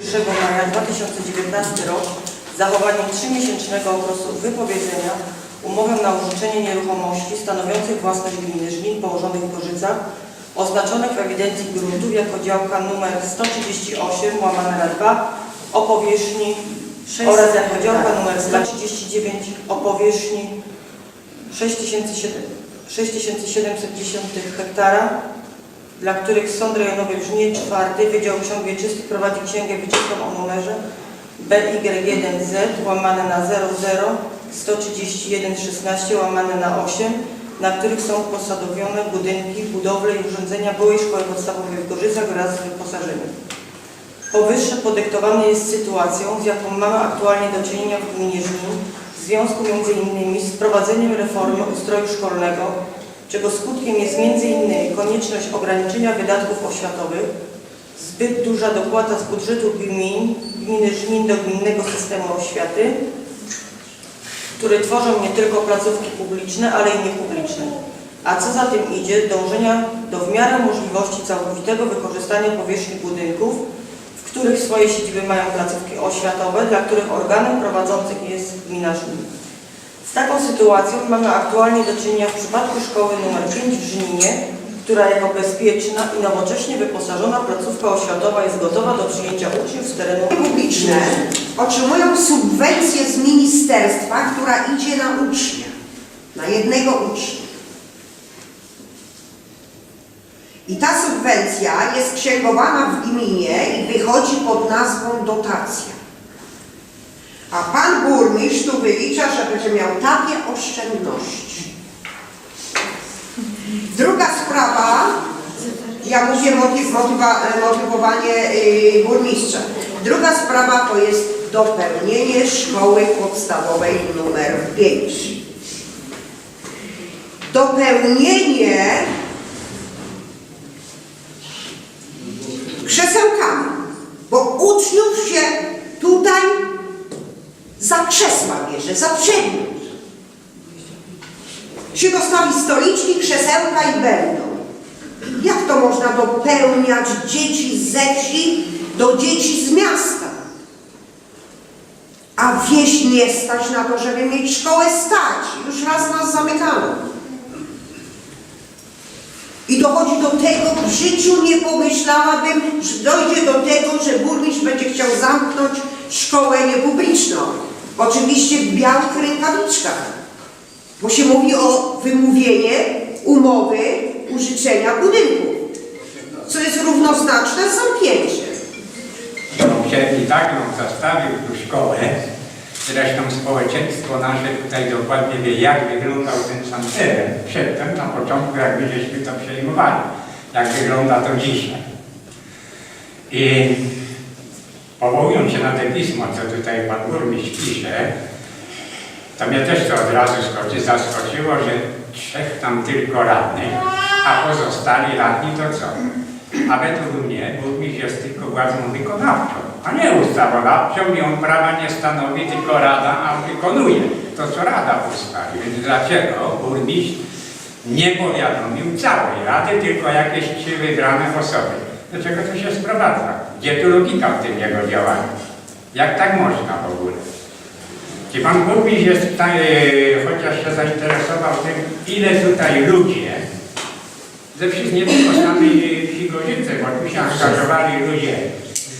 1 maja 2019 rok z zachowaniem 3-miesięcznego okresu wypowiedzenia umowy na użyczenie nieruchomości stanowiących własność gminy Żnin położonych w Gorzycach oznaczonych w ewidencji gruntów jako działka nr 138 łamane na 2 o powierzchni oraz jako działka nr 139 o powierzchni 6700 6710 hektara dla których Sąd Rejonowy Żnin IV Wydział Ksiąg Wieczystych prowadzi księgę wieczystą o numerze BY1Z łamane na 00 131 16 łamane na 8, na których są posadowione budynki, budowle i urządzenia byłej szkoły podstawowej w Gorzycach wraz z wyposażeniem. Powyższe podyktowane jest sytuacją, z jaką mamy aktualnie do czynienia w gminie Żnin w związku m.in. z wprowadzeniem reformy ustroju szkolnego, czego skutkiem jest m.in. konieczność ograniczenia wydatków oświatowych, zbyt duża dopłata z budżetu gmin, gminy Żnin do gminnego systemu oświaty, które tworzą nie tylko placówki publiczne, ale i niepubliczne. A co za tym idzie, dążenia do w miarę możliwości całkowitego wykorzystania powierzchni budynków, w których swoje siedziby mają placówki oświatowe, dla których organem prowadzącym jest gmina Żnin. Z taką sytuacją mamy aktualnie do czynienia w przypadku szkoły nr 5 w Żninie, która jako bezpieczna i nowocześnie wyposażona placówka oświatowa jest gotowa do przyjęcia uczniów z terenu publiczne otrzymują subwencję z ministerstwa, która idzie na ucznia, na jednego ucznia. I ta subwencja jest księgowana w gminie i wychodzi pod nazwą dotacja. A pan burmistrz tu wylicza, że będzie miał takie oszczędności. Druga sprawa, ja mówię motyw, motywa, motywowanie yy, burmistrza. Druga sprawa to jest dopełnienie szkoły podstawowej numer 5. Dopełnienie krzesełkami, bo uczniów się tutaj za krzesła bierze, za przedmiot. Się dostawi stoliczki, krzesełka i będą. Jak to można dopełniać dzieci ze wsi do dzieci z miasta? A wieś nie stać na to, żeby mieć szkołę stać. Już raz nas zamykano. I dochodzi do tego, w życiu nie pomyślałabym, że dojdzie do tego, że burmistrz będzie chciał zamknąć szkołę niepubliczną. Oczywiście w białych rękawiczkach, bo się mówi o wymówienie umowy użyczenia budynku, co jest równoznaczne z zamknięciem. Sąsiedni tak ją zastawił tu szkołę. Zresztą społeczeństwo nasze tutaj dokładnie wie, jak wyglądał ten sam teren. Przedtem, na początku, jak my żeśmy to przejmowali, jak wygląda to dzisiaj. I powołując się na te pismo, co tutaj pan burmistrz pisze, to mnie też to od razu skoczy, zaskoczyło, że trzech tam tylko radnych, a pozostali radni to co? A według mnie burmistrz jest tylko władzą wykonawczą, a nie ustawodawczą i on prawa nie stanowi, tylko rada, a wykonuje to, co rada ustali. Więc dlaczego burmistrz nie powiadomił całej rady, tylko jakieś trzy wybrane osoby? Do czego to się sprowadza? Gdzie tu logika w tym jego działaniu? Jak tak można w ogóle? Czy pan burmistrz jest w stanie, chociaż się zainteresował tym, ile tutaj ludzie, ze wszystkich, nie tylko samej wsi Gorzyce, bo tu się angażowali ludzie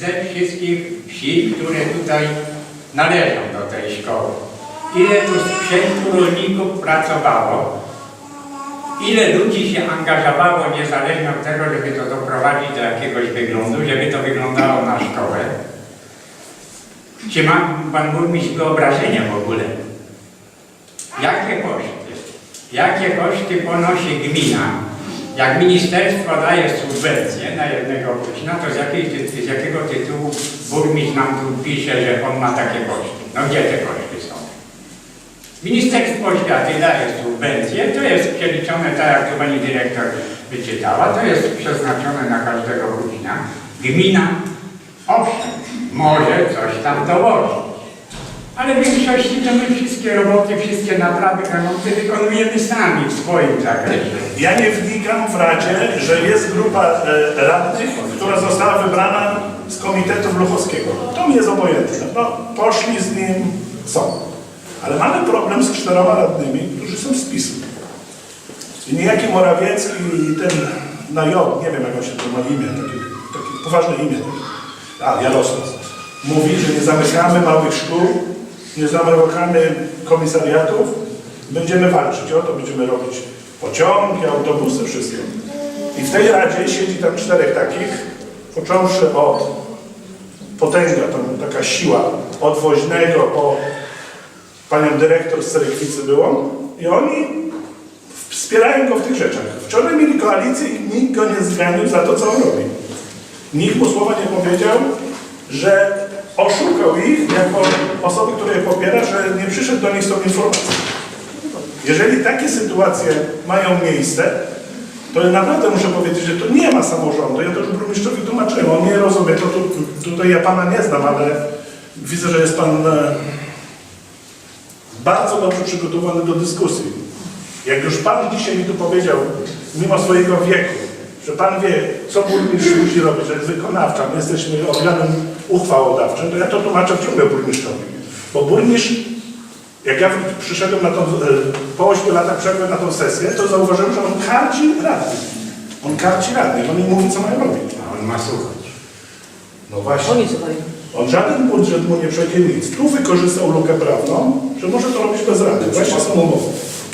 ze wszystkich wsi, które tutaj należą do tej szkoły. Ile tu sprzętu rolników pracowało, ile ludzi się angażowało niezależnie od tego, żeby to doprowadzić do jakiegoś wyglądu, żeby to wyglądało na szkołę. Czy ma pan burmistrz wyobrażenie w ogóle? Jakie koszty? Jakie koszty ponosi gmina? Jak ministerstwo daje subwencję na jednego ucznia, to z, jakiej, z jakiego tytułu burmistrz nam tu pisze, że on ma takie koszty? No gdzie te koszty? Ministerstwo Oświaty daje subwencję, to jest przeliczone tak, jak to pani dyrektor wyczytała, to jest przeznaczone na każdego ucznia. Gmina, owszem, może coś tam dołożyć. Ale w większości to my wszystkie roboty, wszystkie naprawy, remonty wykonujemy sami w swoim zakresie. Ja nie wnikam w Radzie, że jest grupa e, radnych, która została wybrana z komitetu Wluchowskiego. To mi jest obojętne. No, poszli z nim, są. Ale mamy problem z czteroma radnymi, którzy są z PiSu. I niejaki Morawiecki i ten na nie wiem jak on się to ma imię, takie, takie poważne imię. A, Jarosław. Mówi, że nie zamykamy małych szkół, nie zamykamy komisariatów, będziemy walczyć o to, będziemy robić pociągi, autobusy, wszystko. I w tej radzie siedzi tam czterech takich, począwszy od potęga, tam taka siła od woźnego po panią dyrektor z Cerekwicy było i oni wspierają go w tych rzeczach. Wczoraj mieli koalicję i nikt go nie zganił za to, co on robi. Nikt mu słowa nie powiedział, że oszukał ich jako osoby, które je popiera, że nie przyszedł do nich z tą informacją. Jeżeli takie sytuacje mają miejsce, to ja naprawdę muszę powiedzieć, że to nie ma samorządu. Ja to już burmistrzowi tłumaczyłem, on nie rozumie. To, tu, tutaj ja pana nie znam, ale widzę, że jest pan e, bardzo dobrze przygotowany do dyskusji. Jak już Pan dzisiaj mi tu powiedział, mimo swojego wieku, że Pan wie, co burmistrz musi robić, że jest wykonawcza, my jesteśmy organem uchwałodawczym, to ja to tłumaczę ciągle burmistrzowi. Bo burmistrz, jak ja przyszedłem na tą, e, po 8 latach przyszedłem na tą sesję, to zauważyłem, że on karci radnych. On karci radnych, on im mówi, co mają robić. A on ma słuchać. No właśnie. Oni słuchaj. On żaden budżet mu nie przejdzie nic. Tu wykorzystał lukę prawną, że może to robić bez rady. Właśnie są umowy.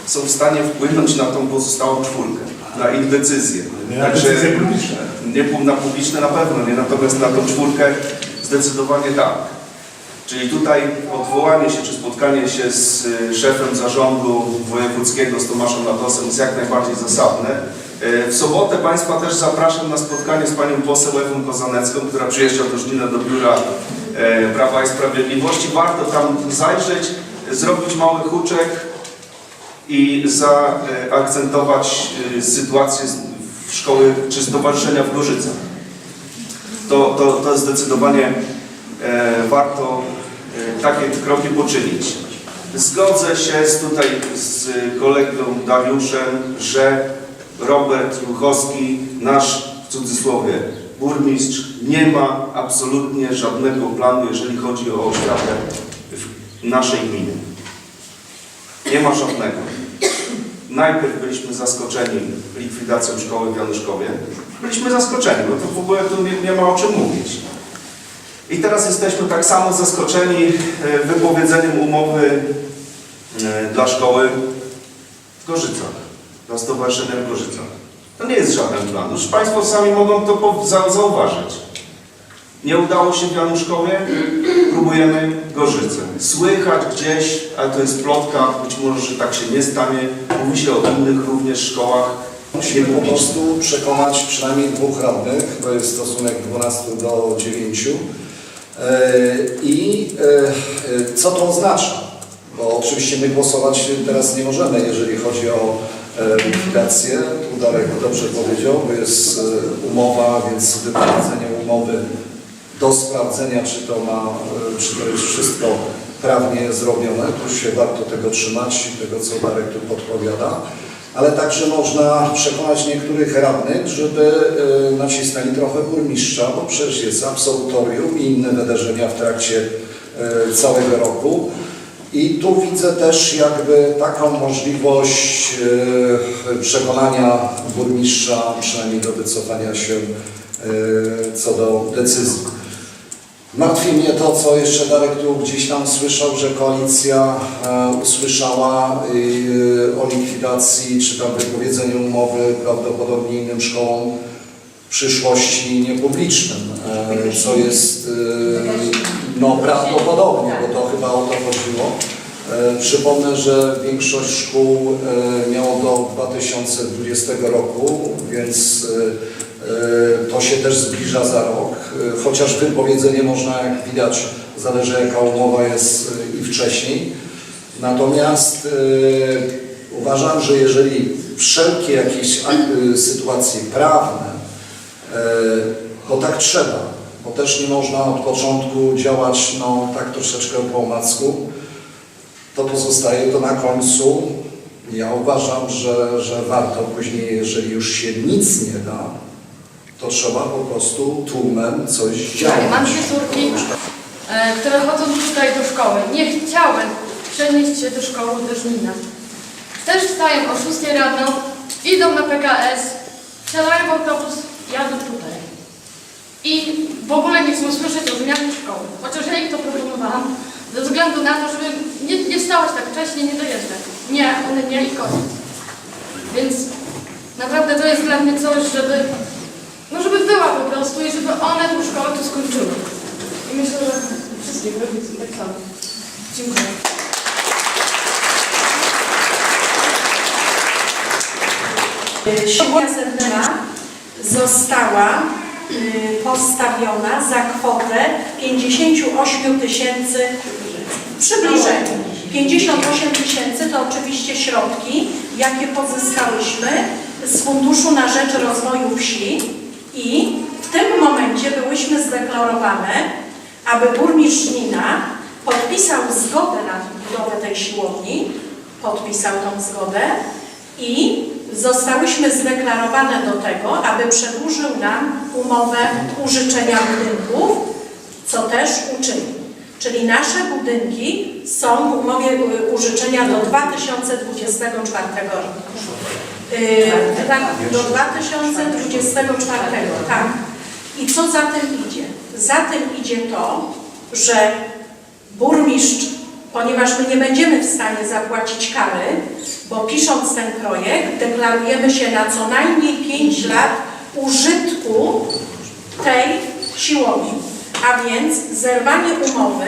są w stanie wpłynąć na tą pozostałą czwórkę, na ich decyzje. Nie na decyzje publiczne. Nie na publiczne na pewno, nie natomiast na tą czwórkę zdecydowanie tak. Czyli tutaj odwołanie się czy spotkanie się z y, szefem zarządu wojewódzkiego, z Tomaszem Latosem jest jak najbardziej zasadne. Y, W sobotę Państwa też zapraszam na spotkanie z Panią poseł Ewą Kozanecką, która przyjeżdża do Żnina do biura e, Prawa i Sprawiedliwości. Warto tam zajrzeć, zrobić mały huczek, i zaakcentować y, sytuację szkoły czy stowarzyszenia w Gorzycach. To, to, to zdecydowanie e, warto e, takie kroki poczynić. Zgodzę się z, tutaj z kolegą Dariuszem, że Robert Ruchowski, nasz w cudzysłowie burmistrz, nie ma absolutnie żadnego planu, jeżeli chodzi o oświatę naszej gminie. Nie ma żadnego. Najpierw byliśmy zaskoczeni likwidacją szkoły w Januszkowie. Byliśmy zaskoczeni, bo to w ogóle tu nie, nie ma o czym mówić. I teraz jesteśmy tak samo zaskoczeni e, wypowiedzeniem umowy e, dla szkoły w Gorzycach, dla stowarzyszenia w Gorzycach. To nie jest żaden plan. Już Państwo sami mogą to zauważyć. Nie udało się w Januszkowie, próbujemy Gorzyce. Słychać gdzieś, ale to jest plotka, być może, że tak się nie stanie. Mówi się o innych również szkołach Musimy po prostu przekonać przynajmniej dwóch radnych, to jest stosunek 12 do 9. E, I e, e, co to oznacza? Bo oczywiście my głosować teraz nie możemy, jeżeli chodzi o likwidację. Tu Darek dobrze powiedział, bo jest e, umowa, więc wypowiedzenie umowy do sprawdzenia, czy to ma, e, czy to jest wszystko prawnie zrobione. Tu się warto tego trzymać, tego co Darek tu podpowiada. Ale także można przekonać niektórych radnych, żeby e, nacisnęli trochę burmistrza, bo przecież jest absolutorium i inne wydarzenia w trakcie e, całego roku. I tu widzę też jakby taką możliwość e, przekonania burmistrza, przynajmniej do wycofania się e, co do decyzji. Martwi mnie to, co jeszcze Darek tu gdzieś tam słyszał, że koalicja e, usłyszała o likwidacji czy tam wypowiedzeniu umowy prawdopodobnie innym szkołom przyszłości niepublicznym, e, co jest e, no prawdopodobnie, bo to chyba o to chodziło. E, Przypomnę, że większość szkół miało do 2020 roku, więc to się też zbliża za rok. Chociaż wypowiedzenie można, jak widać, zależy jaka umowa jest i wcześniej. Natomiast uważam, że jeżeli wszelkie jakieś ak- sytuacje prawne, bo tak trzeba, bo też nie można od początku działać no, tak troszeczkę po omacku, to pozostaje to na końcu. Ja uważam, że, że warto później, jeżeli już się nic nie da, to trzeba po prostu tłumem coś działać. Mam trzy córki, e, które chodzą tutaj do szkoły. Nie chciałem przenieść się do szkoły do Żnina. Też wstają o 6 rano, idą na PKS, wsiadają w autobus, jadą tutaj. I w ogóle nie chcą słyszeć o zmianie szkoły. Chociaż ja ich to proponowałam, ze względu na to, żeby nie, nie wstawać tak wcześnie, nie dojeżdżać. Nie, one nie i koniec. Więc naprawdę to jest dla mnie coś, żeby no żeby była po prostu i żeby one tą szkołę tu skończyły. I myślę, że wszystkich rodziców tak samo. Dziękuję. Siłownia Sendera została y, postawiona za kwotę 58 tysięcy przybliżenie. 58 tysięcy to oczywiście środki, jakie pozyskałyśmy z Funduszu na Rzecz Rozwoju Wsi i w tym momencie byłyśmy zdeklarowane, aby burmistrz Żnina podpisał zgodę na budowę tej siłowni, podpisał tą zgodę i zostałyśmy zdeklarowane do tego, aby przedłużył nam umowę użyczenia budynków, co też uczynił. Czyli nasze budynki są w umowie y, użyczenia do 2024 roku. Yy, tak, do 2024, tak. I co za tym idzie? Za tym idzie to, że burmistrz, ponieważ my nie będziemy w stanie zapłacić kary, bo pisząc ten projekt deklarujemy się na co najmniej 5 lat użytku tej siłowni. A więc zerwanie umowy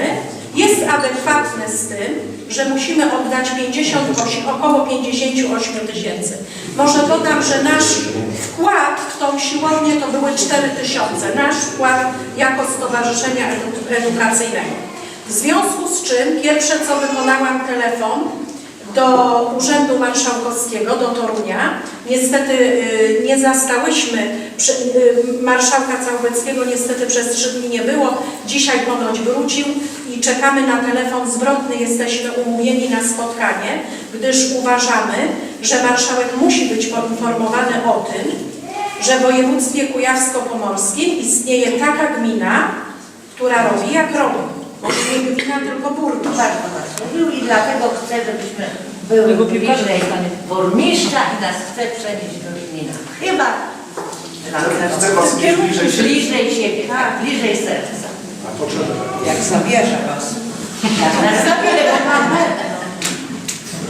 jest adekwatne z tym, że musimy oddać 58, około 58 tysięcy. Może dodam, że nasz wkład w tą siłownię to były 4 tysiące. Nasz wkład jako Stowarzyszenia Edu- Edukacyjnego. W związku z czym pierwsze co wykonałam telefon do Urzędu Marszałkowskiego, do Torunia. Niestety y, nie zastałyśmy y, marszałka Całbeckiego, niestety przez trzy dni nie było. Dzisiaj ponoć wrócił i czekamy na telefon zwrotny. Jesteśmy umówieni na spotkanie, gdyż uważamy, że marszałek musi być poinformowany o tym, że w województwie kujawsko-pomorskim istnieje taka gmina, która robi jak robi. Może nie gmina, tylko burmistrz. Lubił i dlatego chce, żebyśmy były bliżej burmistrza i nas chce przenieść do Żnina. Chyba Chce was mieć bliżej siebie. bliżej siebie, tak, bliżej serca. Jak zabierze was. Jak nas zabierze, bo mamy.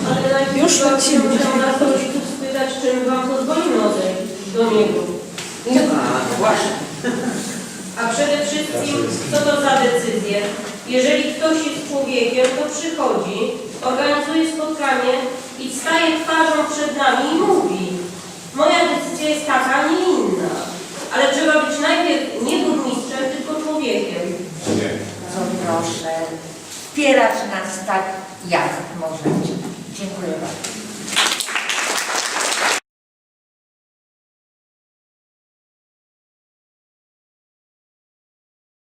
Ale już tak się musiał nas rodziców spytać, czy my wam pozwolimy odejść do niego. A przede wszystkim, co to za decyzje? Jeżeli ktoś jest człowiekiem, to przychodzi, organizuje spotkanie i staje twarzą przed nami i mówi moja decyzja jest taka, a nie inna. Ale trzeba być najpierw nie burmistrzem, tylko człowiekiem. Bardzo proszę wspierać nas tak, jak możecie. Dziękuję